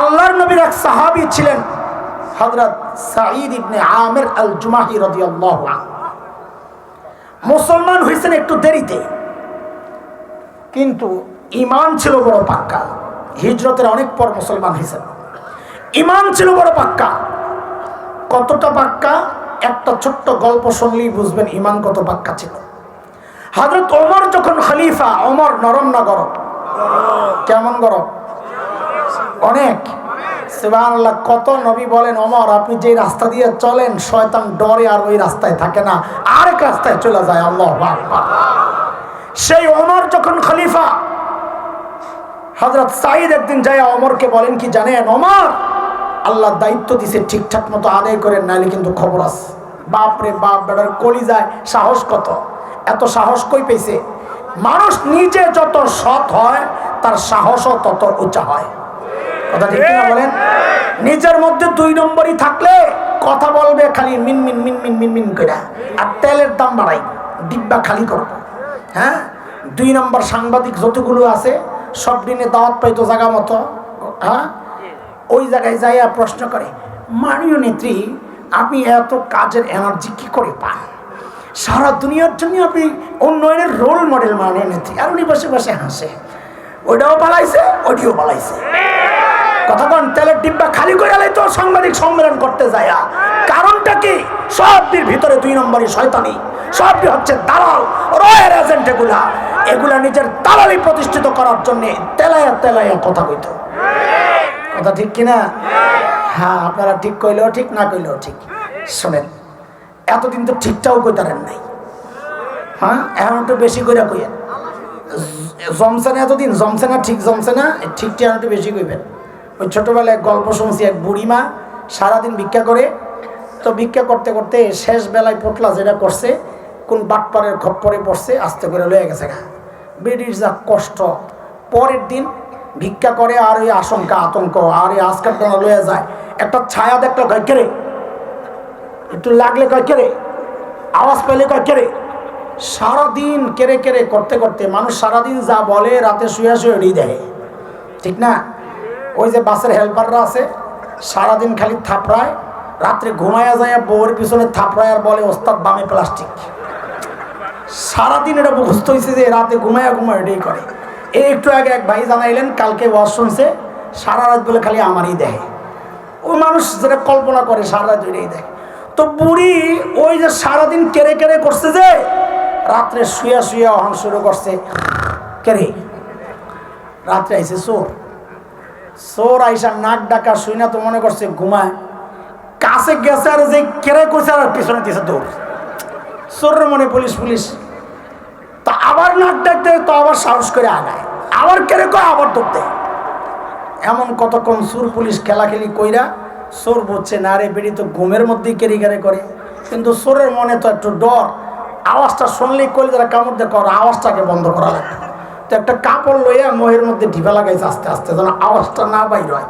আল্লাহর নবীর এক সাহাবী ছিলেন হযরত সাঈদ ইবনে আমির আল জুমাহি আনহু। মুসলমান হয়েছেন একটু দেরিতে, কিন্তু ইমান ছিল বড় পাক্কা। হিজরতের অনেক পর মুসলমান হয়েছেন ইমান ছিল বড় পাক্কা। কতটা পাক্কা? একটা ছোট্ট গল্প শুনলেই বুঝবেন ইমান কত পাক্কা ছিল। হজরত ওমর যখন খলিফা, ওমর নরম না গরম? কেমন গরম? অনেক। সুবহানাল্লাহ, কত নবী বলেন, ওমর, আপনি যে রাস্তা দিয়ে চলেন, শয়তান ডরে আর ওই রাস্তায় থাকে না। আরেক রাস্তায় চলে যায়, আল্লাহ সেই ওমর যখন খলিফা হজরত সাইদ একদিন যায় অমরকে বলেন, কি জানেন অমর আল্লাহ দায়িত্ব দিছে ঠিকঠাক মতো আদায় করেন নাহলে কিন্তু খবর আছে। বাপ রে বাপ বেড়ার কলি যায় সাহস কত? এত সাহস কই পেয়েছে? মানুষ নিজে যত সৎ হয়, তার সাহসও তত উঁচা হয়। কথা ঠিক না বলেন? নিজের মধ্যে দুই নম্বরই থাকলে কথা বলবে খালি মিন মিন মিন মিন মিন মিন করে আর তেলের দাম বাড়াই, ডিব্বা খালি করব হ্যাঁ? দুই নম্বর সাংবাদিক যতগুলো আছে, সব দিনে দাওয়াত পাইতো জায়গা মতো হ্যাঁ? ওই জায়গায় যাইয়া প্রশ্ন করে, মাননীয় নেত্রী, আপনি এত কাজের এনার্জি কি করে পান? সারা দুনিয়ার জন্য আপনি উন্নয়নের রোল মডেল মাননীয় নেত্রী। আর উনি বসে বসে হাসে। ওইটাও পালাইছে, ওইটিও পালাইছে। কন তেলের ডিব্বা খালি করে তো সাংবাদিক সম্মেলন করতে যায়। কারণটা কি? সবটির ভিতরে দুই নম্বরই শয়তানি। সবটি হচ্ছে দালাল, রয়ের এজেন্ট এগুলা এগুলা নিজের দালালি প্রতিষ্ঠিত করার জন্য তেলায়া তেলায়া কথা কইতো। কথা ঠিক কিনা? হ্যাঁ আপনারা ঠিক কইলেও ঠিক, না কইলেও ঠিক। শোনেন, এতদিন তো ঠিকটাও কইতারেন নাই। হ্যাঁ এখন একটু বেশি করে কইয়েন। জমছে না এতদিন, জমছে না ঠিক, জমছে না ঠিকটা একটু বেশি কইবেন। ওই ছোটোবেলায় গল্প শুনছি, এক বুড়িমা সারাদিন ভিক্ষা করে। তো ভিক্ষা করতে করতে শেষ বেলায় পোটলা যেটা করছে, কোন বাটপাড়ের খপ্পরে পড়ছে, আস্তে করে লয়ে গেছে গা। বেডির যা কষ্ট, পরের দিন ভিক্ষা করে আর ওই আশঙ্কা, আতঙ্ক, আর এই আজকাল টানা লয়ে যায়। একটা ছায়া দেখল, কয় কেরে একটু লাগলে কয় কেরে আওয়াজ পেলে কয় কেরে সারাদিন কেড়ে কেড়ে করতে করতে মানুষ সারাদিন যা বলে, রাতে শুয়ে শুয়ে দেয়। ঠিক না? ওই যে বাসের হেল্পাররা আছে, সারাদিন খালি থাপড়ায়, রাত্রে ঘুমায়া যায় বউয়ের পিছনে থাপড়ায় আর বলে, ওস্তাদ, বামে প্লাস্টিক সারাদিন এটা মুখস্থ হয়েছে যে রাতে ঘুমায়া ঘুমায় এটাই করে। এই একটু আগে এক ভাই জানাইলেন, কালকে ওয়াজ শুনছে, সারা রাত বলে খালি আমারই দেয় ওই মানুষ যেটা কল্পনা করে, সারা রাত ওইটাই দেয় তো বুড়ি ওই যে সারাদিন কেড়ে কেড়ে করছে যে, রাত্রে শুয়া শুয়া অহন শুরু করছে। কেড়ে? রাত্রে আইসে চোর। চোর আইসা নাক ডাকা শুই না তো মনে করছে ঘুমায়। কাছে গেছে আর যে কেড়ে করছে আর পিছনে দিয়েছে দৌড়। চোরের মনে পুলিশ পুলিশ। তা আবার নাক ডাকতে, তো আবার সাহস করে আগায়। আবার কেড়ে কয়, আবার দৌড়তে এমন কতক্ষণ সুর পুলিশ খেলাখেলি কইরা চোর বুঝছে না রে বেড়ি, তো ঘুমের মধ্যেই কেরি কেড়ে করে। কিন্তু চোরের মনে তো একটু ডর। আওয়াজটা শুনলেই কইলে যারা কামড় কর, আওয়াজটাকে বন্ধ করা লাগবে। তো একটা কাপড় লইয়া মহের মধ্যে ঢিপা লাগাইছে আস্তে আস্তে, যেন আওয়াজটা না বাইর হয়।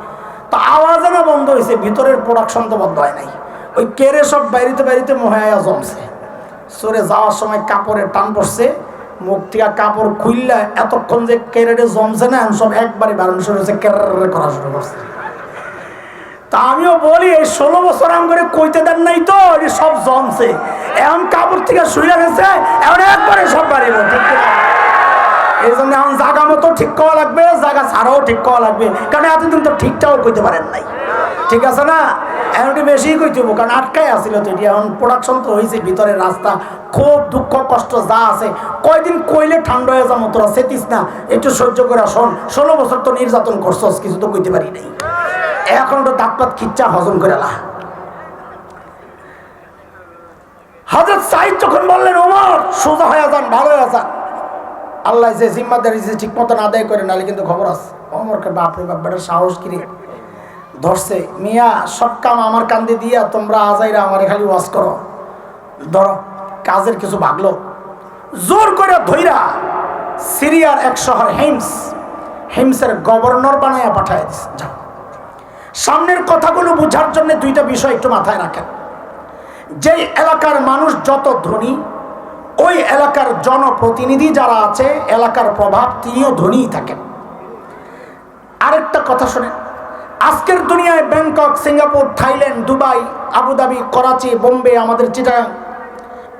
তো আওয়াজ না বন্ধ হয়েছে ভিতরের প্রোডাকশন তো বন্ধ হয় নাই। ওই কেড়ে সব বাইরিতে বাইরিতে মহায়া জমছে। সরে যাওয়ার সময় কাপড়ে টান পড়ছে, মুখ থেকে কাপড় খুললে এতক্ষণ যে কেরেটে জমছে না, সব একবারে বারণ শুরু হয়েছে কেরে করা শুরু করছে। তা আমিও বলি, এই ষোলো বছর আম করে কইতে দেন নাই তো এই সব জমছে। এখন কাপড় থেকে শুয়ে গেছে এখন একবারে সব বাড়িব, ঠিক? এই জন্য এখন জাগা মতো ঠিক করা লাগবে জায়গা ছাড়াও ঠিক করা লাগবে। কারণ এতদিন তো ঠিকটাও কইতে পারেন নাই। ঠিক আছে না? এখন একটু বেশি কইতে হব কারণ আটকাই আসছিল তো এখন প্রোডাকশন তো হয়েছে ভিতরে রাস্তা। খুব দুঃখ, কষ্ট যা আছে। কয়দিন কইলে ঠান্ডা হয়ে যাব তোরা, সেতিস না। একটু সহ্য করে শোন। ষোলো বছর তো নির্যাতন করছস, কিছু তো কইতে পারি নাই। এখন তো দাঁত পাত খিচ্চা হজম করে লা। হজরত সাহিদ যখন বললেন, ওমর, সোজা হয়ে যান, ভালো হয়ে যান। আল্লাহ যে জিম্মাদারি যে ঠিক মতন আদায় করে, নাহলে কিন্তু খবর আছে। অমরকে বাপরে বাপ বেটার সাহস কিরে? ধরছে, মিয়া, সব কাম আমার কান্দে দিয়া তোমরা আজাইরা আমার খালি ওয়াজ করো। ধরো, কাজের কিছু ভাগলো। জোর করে ধইরা সিরিয়ার এক শহর হেমস হেমসের গভর্নর বানাইয়া পাঠায় যাও। সামনের কথাগুলো বুঝার জন্য দুইটা বিষয় একটু মাথায় রাখেন। যেই এলাকার মানুষ যত ধনী ওই এলাকার জনপ্রতিনিধি যারা আছে এলাকার প্রভাব তিনিও ধনীই থাকেন। আরেকটা কথা শোনেন আজকের দুনিয়ায় Bangkok Singapore Thailand Dubai Abu Dhabi Karachi Bombay আমাদের চিটাগাং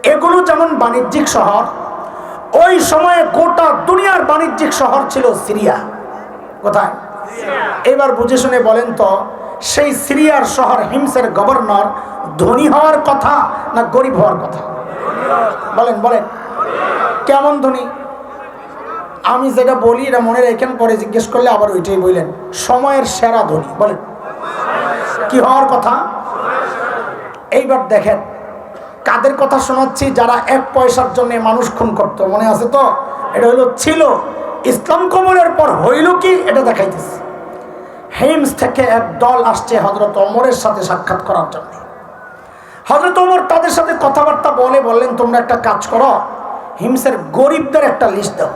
এগুলো যেমন বাণিজ্যিক শহর ওই সময়ে গোটা দুনিয়ার বাণিজ্যিক শহর ছিল সিরিয়া। কোথায়? এবার বুঝে শুনে বলেন তো সেই সিরিয়ার শহর হিমসের গভর্নর ধনী হওয়ার কথা না গরিব হওয়ার কথা? বলেন বলেন। কেমন ধনী? আমি যেটা বলি, এটা মনে রেখেন, পরে জিজ্ঞেস করলে আবার ওইটাই বললেন। সময়ের সেরা ধনী, বলেন। কি হওয়ার কথা? এইবার দেখেন, কাদের কথা শোনাচ্ছি, যারা এক পয়সার জন্য মানুষ খুন করতো, মনে আছে তো? এটা হলো, ছিল। ইসলাম কবলের পর হইল কি? এটা দেখাইতেছে। হেমস থেকে এক দল আসছে হজরত অমরের সাথে সাক্ষাৎ করার জন্য। হজরত অমর তাদের সাথে কথাবার্তা বলে বললেন, তোমরা একটা কাজ করো, হিমসের গরিবদের একটা লিস্ট দাও।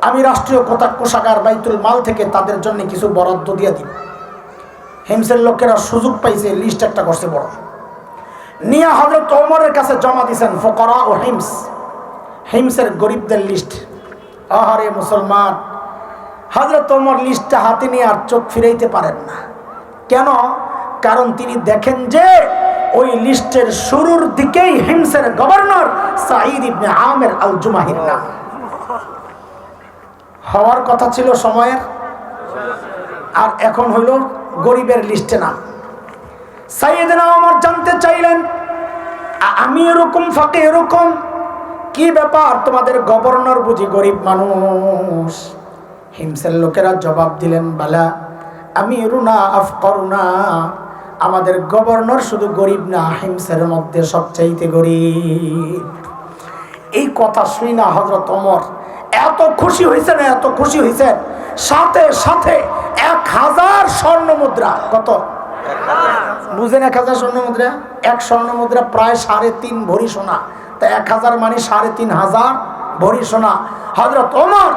আমি রাষ্ট্রীয় কোথা কোষাগার বাইতুল মাল থেকে তাদের জন্য কিছু বরাদ্দ দিয়ে দিব। হিমসের লোকেরা সুযোগ পাইছে লিস্ট একটা করছে বড়। নিয়ে হজরত ওমরের কাছে জমা দিয়েছেন ফকরা ও হিমস। হিমসের গরিবদের লিস্ট আহারে মুসলমান হজরত ওমর লিস্টটা হাতে নিয়ে আর চোখ ফিরাইতে পারেন না। কেন? কারণ তিনি দেখেন যে ওই লিস্টের শুরুর দিকেই হিমসের গভর্নর সাঈদ ইবনে আমের আল জুমাহির নাম। হওয়ার কথা ছিল সময়ের, আর এখন হইল গরিবের লিস্টে নাম। সাইয়েদনা ওমর জানতে চাইলেন আমি এরকম ফাঁকে এরকম কি ব্যাপার তোমাদের গভর্নর বুঝি গরিব মানুষ? হিমসের লোকেরা জবাব দিলেন, বালা আমি রুনা আফ করুনা আমাদের গভর্নর শুধু গরিব না, হিমসের মধ্যে সবচাইতে গরিব। এই কথা শুই না হজরত অমর এত খুশি হয়েছে না এত খুশি হয়েছেন সাথে সাথে এক হাজার স্বর্ণ মুদ্রা। কত? বুঝেন এক হাজার স্বর্ণ মুদ্রা? এক স্বর্ণ মুদ্রা প্রায় সাড়ে তিন ভরি সোনা। তা এক হাজার মানে সাড়ে তিন হাজার ভরি সোনা। হজরত ওমর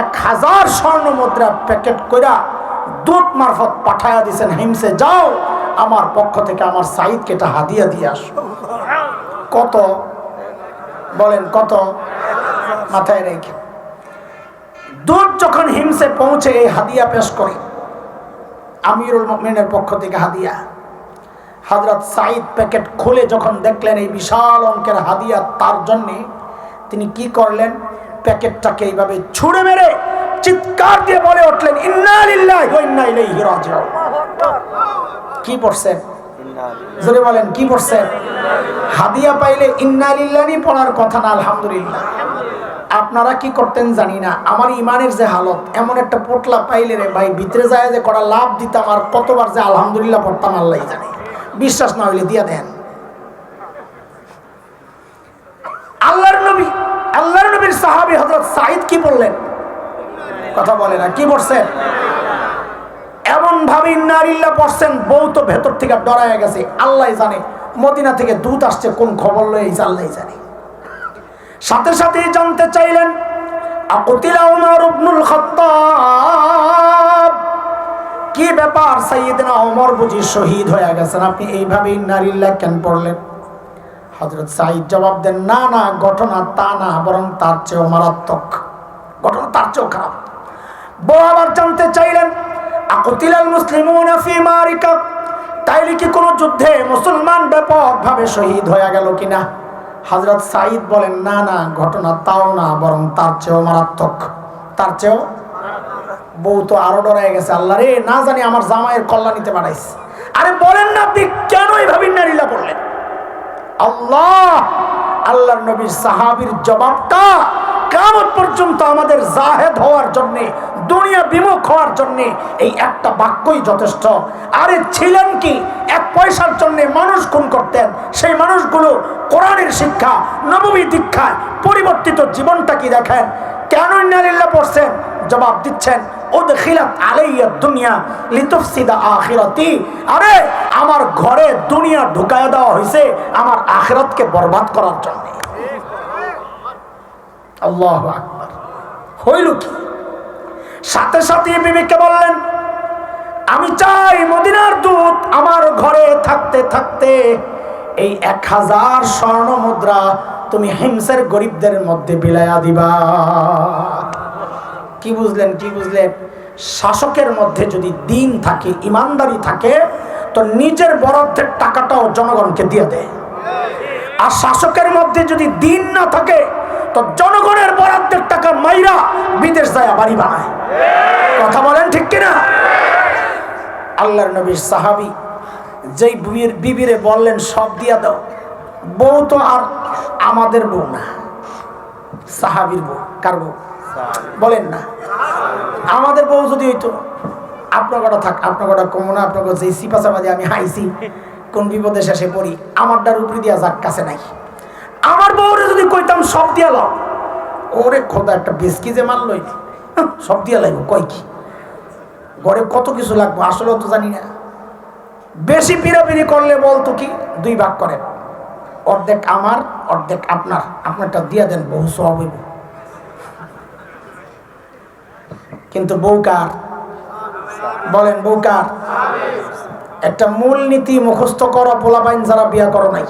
এক হাজার স্বর্ণ মুদ্রা প্যাকেট কইরা দূত মারফত পাঠায়া দিছেন, হিমসে, যাও আমার পক্ষ থেকে আমার সাইদকে এটা হাদিয়া দিয়ে আসো। কত? বলেন, কত? মাথায় রেখে। দূত যখন হিমসে পৌঁছে এই হাদিয়া পেশ করে, আমিরুল মুমিনের পক্ষ থেকে হাদিয়া। হজরত সাইদ প্যাকেট খুলে যখন দেখলেন এই বিশাল অঙ্কের হাদিয়া তার জন্যে, তিনি কি করলেন? প্যাকেটটাকে এইভাবে ছুঁড়ে মেরে চিৎকার দিয়ে বলে উঠলেন, ইন্না ইন্না ইলাইহি রাজিউন। কি পড়ছেন জোরে বলেন, কি পড়ছেন হাদিয়া পাইলে ইন্না লিল্লাহি পড়ার কথা না, আলহামদুলিল্লাহ। আপনারা কি করতেন জানি না, আমার ইমানের যে হালত, এমন একটা পোটলা পাইলে রে ভাই, ভিতরে যায় যে করা লাভ দিতাম আর কতবার যে আলহামদুলিল্লাহ পড়তাম, আল্লাহ জানি। বিশ্বাস না হইলে দিয়া দেন। আল্লাহর নবী, আল্লাহর নবীর সাহাবী হযরত সাঈদ কি বললেন? কথা বলে না, কি পড়ছেন এমন ভাবে ইন্নারিল্লাহ পড়ছেন, বউ তো ভেতর থেকে ডরায় গেছে। আল্লাহ জানে মদিনা থেকে দূত আসছে, কোন খবর লয়ে এই আল্লাহ জানে। সাথে সাথে জানতে চাইলেন, আকুতিলা উমর ইবনুল খাত্তাব। কি ব্যাপার সাইয়েদনা ওমর বুঝি শহীদ হয়ে গেছেন? আপনি এইভাবে ইন্নারিল্লাহ কেন পড়লেন? হযরত সাইদ জবাব দেন, না না, ঘটনা তা না, বরং তার চেয়েও মারাত্মক। ঘটনা তার চেয়েও খারাপ। বউ আবার জানতে চাইলেন আকুতিলাল মুসলিমুনা ফি মারিকা। তাইলে কি কোনো যুদ্ধে মুসলমান ব্যাপকভাবে শহীদ হয়ে গেল কিনা? হজরত সাইদ বলেন, না না, ঘটনা তাও না, বরং তার চেয়েও মারাত্মক। তার চেয়েও বউ তো আরও ডরাই গেছে। আল্লাহ রে, না জানি আমার জামাইয়ের কল্যাণীতে বাড়াইছে। আরে বলেন না, আপনি কেন এইভাবে নারীলা পড়লেন আল্লাহ, আল্লাহর নবীর সাহাবীর জবাবটা কামত পর্যন্ত আমাদের জাহেদ হওয়ার জন্য দুনিয়া বিমুখ হওয়ার জন্য এই একটা বাক্যই যথেষ্ট। আরে ছিলেন কি? এক পয়সার জন্য মানুষ খুন করতেন। সেই মানুষগুলো কোরআনের শিক্ষা, নবমী দীক্ষায় পরিবর্তিত জীবনটা কি দেখেন? কেন ইন্নালিল্লাহ পড়ছেন? জবাব দিচ্ছেন, উদখিলাত আলাইয়া দুনিয়া লিতুফসিদা আখিরাতি। আরে, আমার ঘরে দুনিয়া ঢুকায় দেওয়া হয়েছে আমার আখিরাতকে বরবাদ করার জন্য। আল্লাহ আকবার। হইল কি? সাথে সাথে বিবেককে বললেন, আমি চাই মদিনার দূত আমার ঘরে থাকতে থাকতে এই এক হাজার স্বর্ণ মুদ্রা তুমি হিংসের গরিবদের মধ্যে বিলায়া দিবা। কি বুঝলেন কি বুঝলেন? শাসকের মধ্যে যদি দিন থাকে, ইমানদারি থাকে, তো নিজের বরাদ্দের টাকাটাও জনগণকে দিয়ে দেয়। আর শাসকের মধ্যে যদি দিন না থাকে, তো বরাদ্দের মাইরা বিদেশ যায় বাড়ি বানায় কথা বলেন ঠিক কিনা? আল্লাহর নবীর সাহাবি যেই বিবির বিবিরে বললেন, সব দিয়া দাও। বউ তো আর আমাদের বউ না। সাহাবির বউ, কার বউ? বলেন না। আমাদের বউ যদি হইতো, আপনার কটা থাক, আপনার কটা কমো না, আপনার যে সিপাচাবাদে আমি হাইছি, কোন বিপদে শেষে পড়ি, আমারটার উপরে দিয়া যাক, কাছে নাই। আমার বউরে যদি কইতাম, সব দিয়া লাও ওরে খোদা, একটা বিস্কি যে মারলই সব দিয়া লাগবো, কয় কি? ঘরে কত কিছু লাগবো, আসলে তো জানি না। বেশি পিড়াপিড়ি করলে বলতো কি? দুই ভাগ করেন। অর্ধেক আমার, অর্ধেক আপনার। আপনারটা দিয়া দেন, বহু সব হইব। কিন্তু বউ কার? বলেন, বউ কার? একটা মূল নীতি মুখস্থ করো পোলাবাইন যারা বিয়া করো নাই।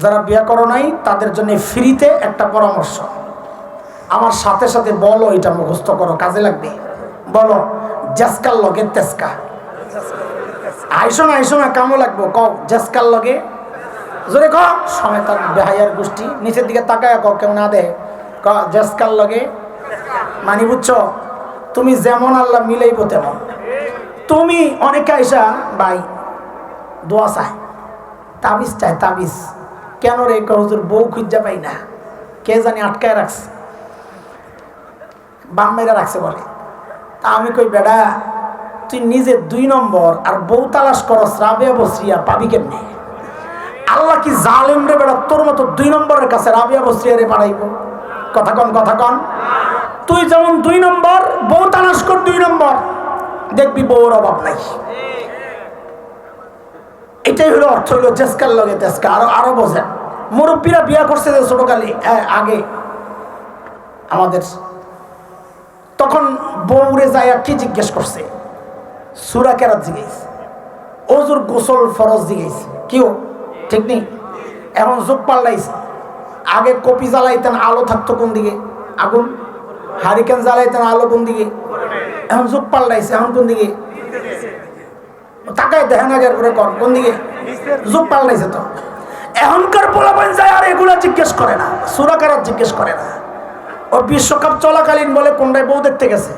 যারা বিয়া করো নাই, তাদের জন্য ফ্রিতে একটা পরামর্শ। আমার সাথে সাথে বলো এটা মুখস্থ করো, কাজে লাগবে। বলো জেসকার লগে তেসকা আইসো না আইসো না কামো লাগবো জেসকার লগে। জোরে ক সময় তার বেহাইয়ার গোষ্ঠী, নিচের দিকে তাকায় ক কেউ না দে ক জেসকার লগে। মানি বুঝছ, তুমি যেমন আল্লাহ মিলাইব তেমন। তুমি অনেকে আইসা, ভাই, দোয়া চায় তাবিজ চায় তাবিজ। কেন রে? হুজুর বউ খুঁজা পাই না। কে জানি আটকায় রাখছে। বাম মেরা রাখছে বলে। তা আমি কই, বেড়া, তুই নিজে দুই নম্বর আর বউ তালাশ করো রাবিয়া বসরিয়া পাবি কেমনে? আল্লাহ কি জালেম রে বেড়া? তোর মতো দুই নম্বরের কাছে রাবিয়া বসরিয়া রে পাঠাইব। কথা কন কথা কন। তুই যেমন দুই নম্বর, বউ তালাশ কর দুই নম্বর। দেখবি বউর অভাব নাই। এটাই হলো অর্থ হলো জেসকার লগে তেসকা আরও আরও বোঝেন। মুরব্বীরা বিয়া করছে যে ছোটকালে আগে আমাদের। তখন বউরে যায় কি জিজ্ঞেস করছে? সুরা কেরাত জিজ্ঞেস অজুর গোসল ফরজ জিজ্ঞেস কিও ঠিক নেই? এখন যুগ পাল্লাইছে। আগে কপি জ্বালাইতেন, আলো থাকতো কোন দিকে? আগুন? হারিকেন জ্বালাইতেন, আলো কোন দিকে? এখন যুগ পাল্লাইছে, এখন কোন দিকে? তাকায় দেখেন আগের করে কর। কোন দিকে? যুগ পাল্টাইছে তো। এখনকার পোলাপান যায় আর এগুলা জিজ্ঞেস করে না, সুরাকার জিজ্ঞেস করে না। ও বিশ্বকাপ চলাকালীন বলে কোনটায় বউ দেখতে গেছে?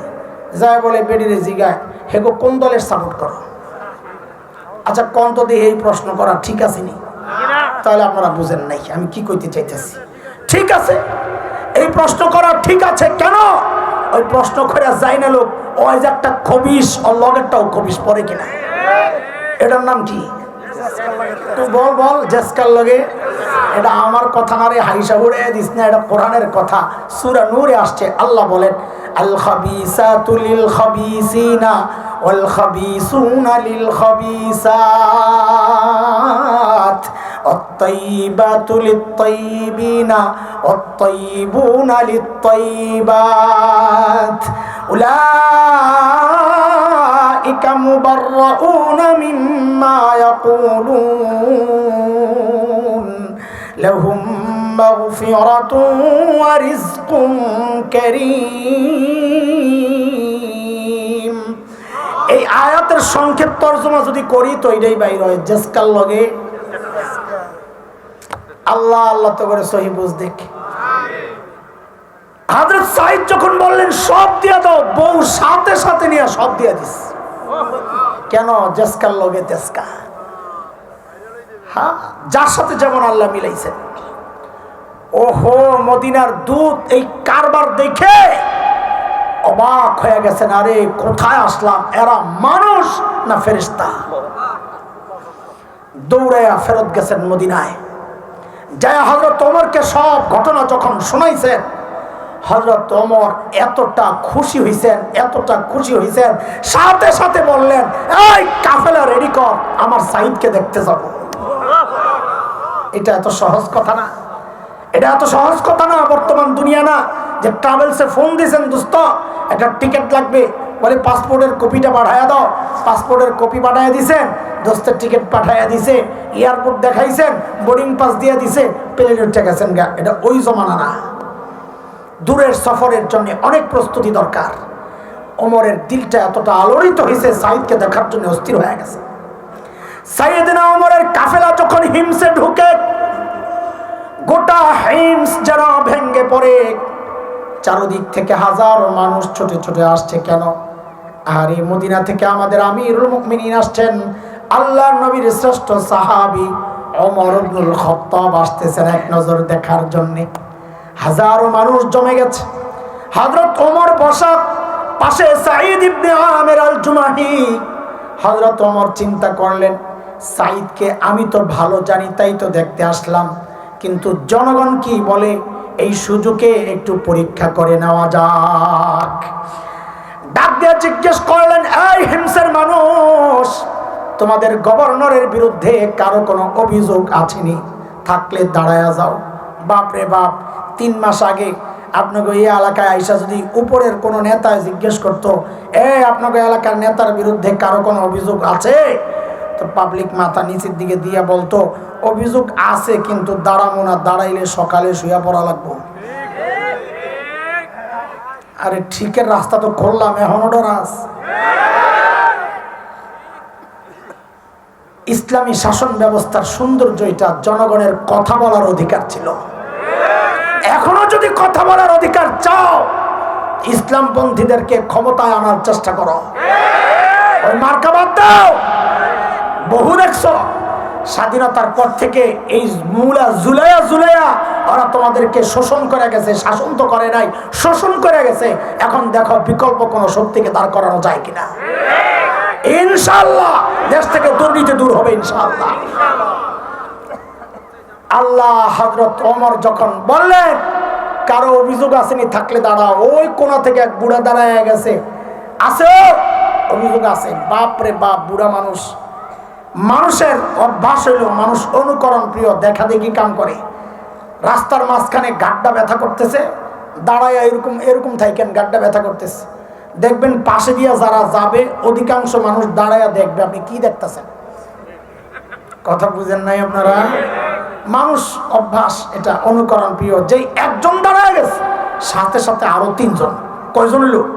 যায় বলে বেডিরে জিগায় হেগো কোন দলের সাপোর্ট করো? আচ্ছা কোন তো দিয়ে এই প্রশ্ন করা ঠিক আছে নি? তাহলে আপনারা বুঝেন নাই, আমি কি কইতে চাইতেছি। ঠিক আছে, এই প্রশ্ন করা ঠিক আছে কেন? ওই প্রশ্ন করে যায় না লোক ওই যে একটা খবিস ও লগেরটাও খবিস পরে কিনা? এটার নাম কি তুই বল বল জেসকার লগে এটা আমার কথা না রে হাইসা উড়ে দিস না এটা কোরআনের কথা সুরা নূরে আসছে আল্লাহ বলেন আল খাবিসাতু লিল খাবিসিনা ওয়াল খাবিসুনা লিল খাবিসাত الطيبات للطيبين والطيبون للطيبات أولئك مبرؤون مما يقولون لهم مغفرة ورزق كريم এই আয়াতের সংক্ষেপ তর্জমা যদি করি তো এটাই বাইর হয় জেসকার লগে আল্লাহ আল্লাহ তো করে সহি বুঝ দেখ হাজরত সাহিদ যখন বললেন সব দিয়া দাও বউ সাথে সাথে নিয়ে সব দিয়া দিস কেন জেসকার লগে তেসকা হ্যাঁ যার সাথে যেমন আল্লাহ মিলাইছেন ওহো, মদিনার দুধ এই কারবার দেখে অবাক হয়ে গেছেন, আরে কোথায় আসলাম? এরা মানুষ না ফেরিস্তা দৌড়াইয়া ফেরত গেছেন মদিনায়। যায় হজরত ওমরকে সব ঘটনা যখন শোনাইছেন হজরত ওমর এতটা খুশি হইছেন, এতটা খুশি হইছেন, সাথে সাথে বললেন, এই কাফেলা রেডি কর, আমার সাইদকে দেখতে যাব। এটা এত সহজ কথা না। এটা এত সহজ কথা না, বর্তমান দুনিয়া না, যে ট্রাভেলসে ফোন দিয়েছেন, দোস্ত, একটা টিকিট লাগবে। বলে পাসপোর্টের কপিটা পাঠাইয়া দাও। পাসপোর্টের কপি পাঠাইয়া দিছেন, দোস্তের টিকিট পাঠাইয়া দিছে এয়ারপোর্ট দেখাইছেন বোর্ডিং পাস দিয়ে দিছে প্লেনে উঠে গেছেন গা। এটা ওই জমানা না। দূরের সফরের জন্য অনেক প্রস্তুতি দরকার। ওমরের দিলটা এতটা আলোড়িত হয়েছে, সাইদকে দেখার জন্য অস্থির হয়ে গেছে। সাইয়েদিনা ওমরের কাফেলা যখন হিমসে ঢুকে, গোটা হিমস যেন ভেঙ্গে পড়ে। চারদিক থেকে হাজারো মানুষ ছোটে ছোটে আসছে, কেন? আর এই মদিনা থেকে আমাদের আমিরুল মুমিনিন আসছেন। আল্লাহ নবীর শ্রেষ্ঠ সাহাবী ইবনুল খাত্তাব আসতেছেন এক নজর দেখার জন্য। হাজারো মানুষ জমে গেছে। হযরত ওমর বসা পাশে সাঈদ ইবনে আমের আল জুমাহি ওমর চিন্তা করলেন, সাঈদকে আমি তো ভালো জানি, তাই তো দেখতে আসলাম। কিন্তু জনগণ কি বলে, এই সুযোগে একটু পরীক্ষা করে নেওয়া যাক। ডাক দিয়ে জিজ্ঞেস করলেন, এই হিংসের মানুষ, তোমাদের গভর্নরের বিরুদ্ধে কারও কোনো অভিযোগ আছেনি? থাকলে দাঁড়ায়া যাও। বাপ রে বাপ তিন মাস আগে আপনাকে এই এলাকায় আইসা যদি উপরের কোনো নেতা জিজ্ঞেস করতো, এ, আপনাকে এলাকার নেতার বিরুদ্ধে কারও কোনো অভিযোগ আছে? তো পাবলিক মাথা নিচের দিকে দিয়ে বলতো, অভিযোগ আছে, কিন্তু দাঁড়াবো না, দাঁড়াইলে সকালে শুয়ে পড়া লাগবো। আরে ঠিকের রাস্তা তো করলাম এখনও ডরাস। ইসলামী শাসন ব্যবস্থার সৌন্দর্য এটা জনগণের কথা বলার অধিকার ছিল। যদি কথা বলার অধিকার চাও ইসলামপন্থীদেরকে ক্ষমতায় আনার চেষ্টা করো। ওই মার্কা বাদ দাও। বহু দেখছ স্বাধীনতার পর থেকে এই মুলা জুলাইয়া জুলাইয়া ওরা তোমাদেরকে শোষণ করে গেছে শাসন তো করে নাই শোষণ করে গেছে। এখন দেখো বিকল্প কোনো শক্তিকে দাঁড় করানো যায় কিনা। ইনশাল্লাহ দেশ থেকে দুর্নীতি দূর হবে ইনশাল্লাহ আল্লাহ হজরত ওমর যখন বললেন কারও অভিযোগ আসেনি, থাকলে দাঁড়াও। ওই কোনা থেকে এক বুড়া দাঁড়ায় গেছে। আছে? অভিযোগ আছে। বাপ রে বাপ, বুড়া মানুষ। মানুষের অভ্যাস হইল, মানুষ অনুকরণ প্রিয় দেখা দেখি কাম করে। রাস্তার মাঝখানে গাড্ডা ব্যথা করতেছে। দাঁড়ায় এরকম এরকম থাকেন গাড্ডা ব্যথা করতেছে। দেখবেন পাশে দিয়া যারা যাবে, অধিকাংশ মানুষ দাঁড়ায় দেখবে। আপনি কি দেখতেছেন? কথা বুঝেন নাই আপনারা? মানুষ অভ্যাস, এটা অনুকরণ প্রিয়। যেই একজন সাথে সাথে আরও তিনজন। কয়জন লোক?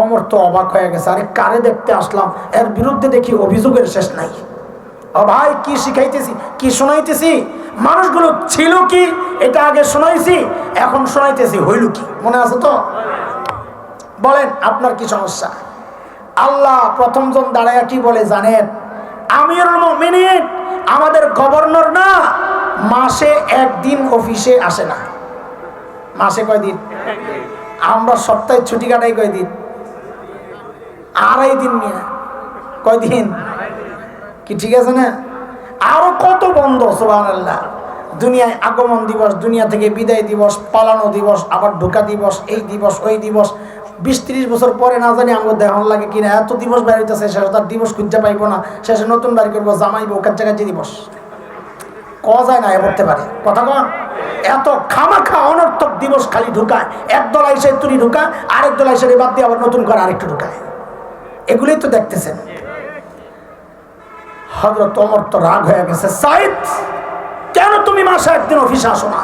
অমর তো অবাক হয়ে গেছে। আরে, কারে দেখতে আসলাম? এর বিরুদ্ধে দেখি অভিযোগের শেষ নাই। ভাই, কি শিখাইতেছি? কি শোনাইতেছি? মানুষগুলো ছিল কি? এটা আগে শোনাইছি, এখন শোনাইতেছি, হইল কি? মনে আছে তো? বলেন, আপনার কি সমস্যা? আল্লাহ প্রথমজন দাঁড়ায় কি বলে জানেন? আমিরুল মুমিনিন, আমাদের গভর্নর না, মাসে একদিন অফিসে আসে না। মাসে কয়দিন আমরা সপ্তাহে ছুটি কাটাই কয়দিন আড়াই দিন নিয়ে কয়দিন কি ঠিক আছে না? আরও কত বন্ধ সোহান আল্লাহ দুনিয়ায় আগমন দিবস, দুনিয়া থেকে বিদায় দিবস, পালানো দিবস, আবার ঢোকা দিবস, এই দিবস, ওই দিবস। বিশ ত্রিশ বছর পরে না জানি আমার দেহন লাগে কিনা। এত দিবস বের হইতেছে, শেষে তার দিবস খুঁজতে পাইবো না। শেষে নতুন বাড়ি করব, জামাইবো কাছে কাছে দিবস। যায় না, এ পারে। কথা কন? এত খামাখা অনর্থক দিবস খালি ঢুকায় একদল আইসে তুলি ঢুকায়, আরেক দল আইসে বাদ দিয়ে আবার নতুন করে আরেকটু ঢুকায়। এগুলোই তো দেখতেছেন। হজরত অমর তো রাগ হয়ে গেছে। সাইদ কেন তুমি মাসে একদিন অফিসে আসো না?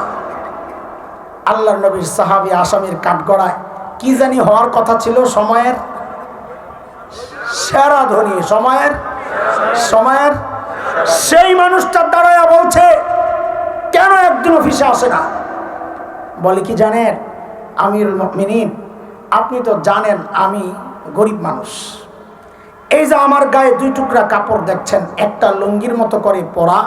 আল্লাহ নবীর সাহাবি আসামির কাঠগড়ায় কি জানি হওয়ার কথা ছিল সময়ের সেরা ধনী সময়ের সময়ের সেই মানুষটা দাঁড়ায় বলছে, কেন একদিন অফিসে আসে না? বলে কি জানেন আমির মিনিন আপনি তো জানেন আমি গরিব মানুষ। এই যে আমার গায়ে দুই টুকরা কাপড় দেখছেন, একটা লুঙ্গির মতো করে পরা।